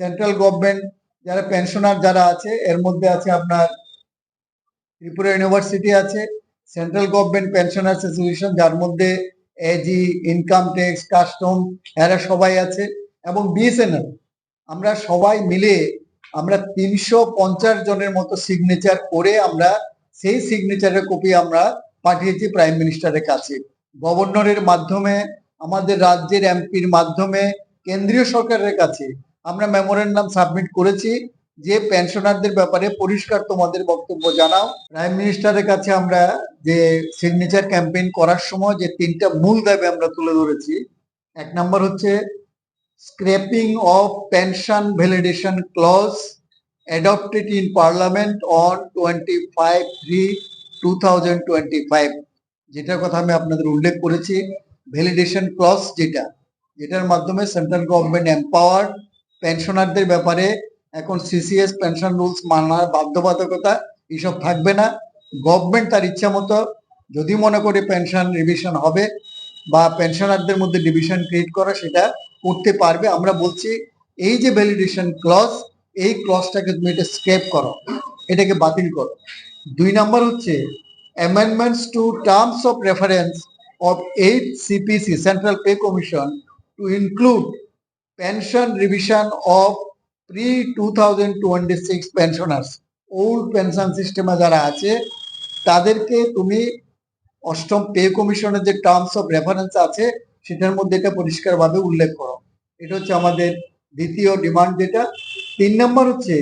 Central government যারা pensioner যারা আছে, এর মধ্যে আছে আপনার ত্রিপুরা ইউনিভার্সিটি আছে, সেন্ট্রাল গভর্নমেন্ট পেনশনার্স অ্যাসোসিয়েশন যার মধ্যে এজি ইনকাম ট্যাক্স কাস্টম এরা সবাই আছে, এবং বিএসএনএল আমরা সবাই মিলে আমরা তিনশো পঞ্চাশ জনের মতো সিগনেচার করে আমরা সেই সিগনেচারের কপি আমরা পাঠিয়েছি প্রাইম মিনিস্টারের কাছে। গভর্নরের মাধ্যমে, আমাদের রাজ্যের এমপির মাধ্যমে, কেন্দ্রীয় সরকারের কাছে। আমরা মেমোরেন্ডাম সাবমিট করেছি যে পেনশনারদের ব্যাপারে পরিষ্কার তোমাদের বক্তব্য জানাও। প্রাইম মিনিস্টারের কাছে আমরা যে সিগনেচার ক্যাম্পেইন করার সময় যে তিনটা মূল দাবি আমরা তুলে ধরেছি, এক নম্বর হচ্ছে scrapping of pension validation clause adopted in parliament on 25 3 2025 যেটার কথা আমি আপনাদের উল্লেখ করেছি। ভ্যালিডেশন ক্লজ যেটা, যেটার মাধ্যমে সেন্ট্রাল গভর্নমেন্ট এম্পাওয়ার পেনশনারদের ব্যাপারে এখন সিসিএস পেনশন রুলস মানার বাধ্যবাধকতা এসব থাকবে না। গভর্নমেন্ট তার ইচ্ছা মতো যদি মনে করে পেনশন রিভিশন হবে বা পেনশনারদের মধ্যে ডিভিশন ক্রিয়েট করা সেটা করতে পারবে, আমরা বলছি এই যে ভ্যালিডেশন ক্লজ এই ক্লজটাকে তুমি এটা স্ক্রেপ করো, এটাকে বাতিল করো। দুই নাম্বার হচ্ছে amendments to terms of reference of eight CPC central pay commission to include of pre two thousand twenty six pensioners old pension সিস্টেমে যারা আছে, তাদেরকে তুমি অষ্টম পে কমিশনের যে টার্মস অফ রেফারেন্স আছে, সেটার মধ্যে এটা পরিষ্কারভাবে উল্লেখ করো। এটা হচ্ছে আমাদের দ্বিতীয় ডিমান্ড যেটা। তিন নম্বর হচ্ছে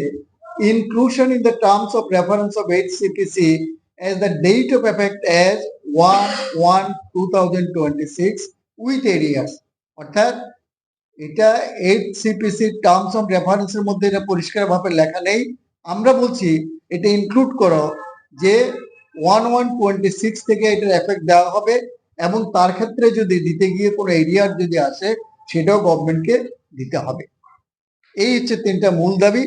inclusion in the terms of reference of eighth CPC as the date of effect as 1 1 2026 with areas অর্থাৎ এটা এইট টার্মস অফ রেফারেন্সের মধ্যে এটা পরিষ্কারভাবে লেখা নেই। আমরা বলছি, এটা ইনক্লুড করো যে ওয়ান ওয়ান টোয়েন্টি সিক্স থেকে এটার এফেক্ট দেওয়া হবে এবং তার ক্ষেত্রে যদি দিতে গিয়ে কোনো এরিয়ার যদি আসে, সেটাও গভর্নমেন্টকে দিতে হবে। এই হচ্ছে তিনটা মূল দাবি।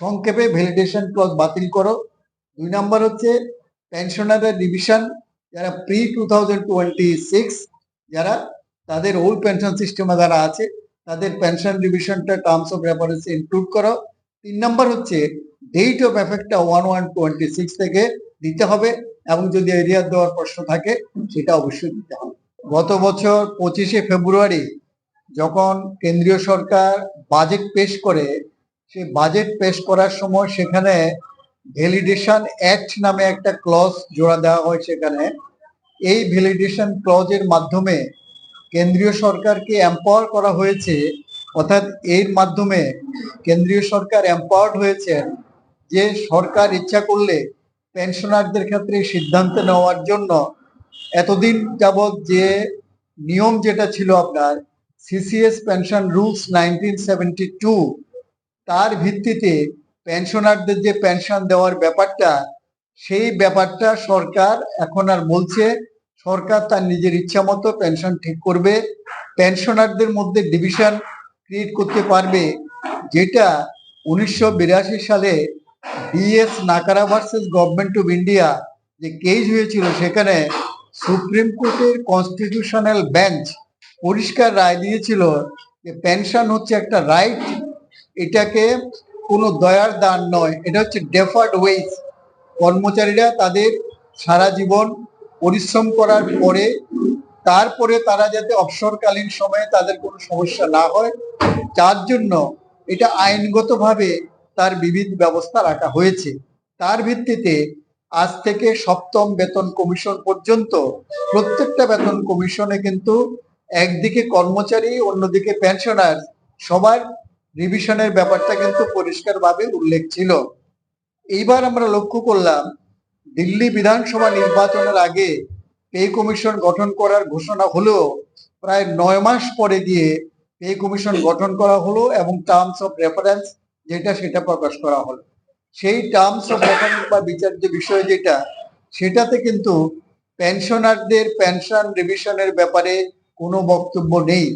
সংক্ষেপে ভ্যালিডেশন ক্লজ বাতিল করো। দুই নাম্বার হচ্ছে পেনশনারের ডিভিশন যারা pre two thousand twenty six যারা তাদের ওল্ড পেনশন সিস্টেমে যারা আছে তাদের পেনশন ডিভিশনটা টার্মস অফ রেফারেন্স ইনক্লুড করো। তিন নাম্বার হচ্ছে ডেট অফ এফেক্টটা ওয়ান ওয়ান টোয়েন্টি সিক্স থেকে দিতে হবে এবং যদি এরিয়া দেওয়ার প্রশ্ন থাকে, সেটা অবশ্যই দিতে হবে। গত বছর পঁচিশে ফেব্রুয়ারি যখন কেন্দ্রীয় সরকার বাজেট পেশ করে, সে বাজেট পেশ করার সময় সেখানে ভ্যালিডেশন অ্যাক্ট নামে একটা ক্লজ জোড়া দেওয়া হয় সেখানে। এই ভ্যালিডেশন ক্লজের মাধ্যমে কেন্দ্রীয় সরকারকে এম্পাওয়ার করা হয়েছে, অর্থাৎ এর মাধ্যমে কেন্দ্রীয় সরকার এম্পাওয়ার্ড হয়েছেন যে সরকার ইচ্ছা করলে পেনশনারদের ক্ষেত্রে সিদ্ধান্ত নেওয়ার জন্য এতদিন যাবৎ যে নিয়ম যেটা ছিল আপনার CCS pension rules nineteen seventy two তার ভিত্তিতে পেনশনারদের যে পেনশন দেওয়ার ব্যাপারটা, সেই ব্যাপারটা সরকার এখন আর বলছে সরকার তার নিজের ইচ্ছা মতো পেনশন ঠিক করবে। পেনশনারদের মধ্যে ডিভিশন ক্রিয়েট করতে পারবে, যেটা উনিশশো বিরাশি সালে DS Nakara versus government of India যে কেস হয়েছিল সেখানে সুপ্রিম কোর্টের কনস্টিটিউশনাল বেঞ্চ পরিষ্কার রায় দিয়েছিল যে পেনশন হচ্ছে একটা রাইট এটাকে কোনো দয়ার দান নয়, এটা হচ্ছে ডেফার্ড ওয়েজ কর্মচারীরা তাদের সারা জীবন পরিশ্রম করার পরে তারপরে তারা যাতে অবসরকালীন সময়ে তাদের কোনো সমস্যা না হয় যার জন্য এটা আইনগতভাবে তার বিবিধ ব্যবস্থা রাখা হয়েছে। তার ভিত্তিতে আজ থেকে সপ্তম বেতন কমিশন পর্যন্ত প্রত্যেকটা বেতন কমিশনে কিন্তু একদিকে কর্মচারী, অন্যদিকে পেনশনার সবার রিভিশনের ব্যাপারটা কিন্তু পরিষ্কারভাবে উল্লেখ ছিল। এইবার আমরা লক্ষ্য করলাম দিল্লি বিধানসভা নির্বাচনের আগে পে কমিশন গঠন করার ঘোষণা হলেও প্রায় নয় মাস পরে গিয়ে পে কমিশন গঠন করা হলো এবং টার্মস অফ রেফারেন্স যেটা সেটা প্রকাশ করা হলো। সেই টার্মস অফ রেফারেন্স বা বিচার্য বিষয় যেটা, সেটাতে কিন্তু পেনশনারদের পেনশন রিভিশনের ব্যাপারে কোনো বক্তব্য নেই।